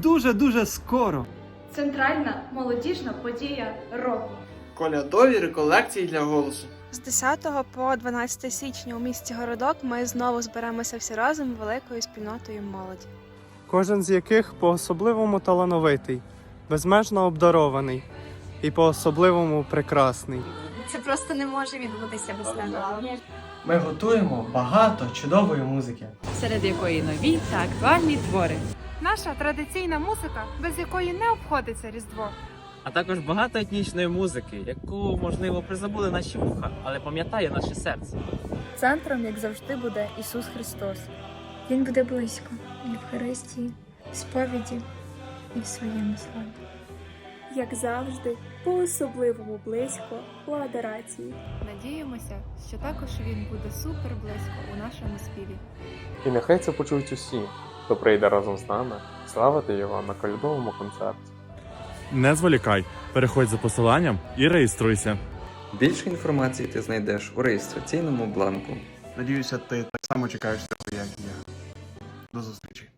дуже-дуже скоро. Центральна молодіжна подія року. Колядові реколекції для голосу. З 10 по 12 січня у місті Городок ми знову зберемося всі разом великою спільнотою молоді. кожен з яких по-особливому талановитий, безмежно обдарований і по-особливому прекрасний. Це просто не може відбутися без тебе. Ми готуємо багато чудової музики. серед якої нові та актуальні твори. Наша традиційна музика, без якої не обходиться Різдво. а також багато етнічної музики, яку можливо призабули наші вуха, але пам'ятає наше серце. Центром, як завжди, буде Ісус Христос. Він буде близько в Євхаристії, в сповіді і в своєму славі. Як завжди, по-особливому близько у адорації. Надіємося, що також він буде супер близько у нашому співі. І нехай це почують усі, хто прийде разом з нами славити його на колядовому концерті. Не зволікай, переходь за посиланням і реєструйся. Більше інформації ти знайдеш у реєстраційному бланку. Надіюся, ти так само чекаєш цього, як і я.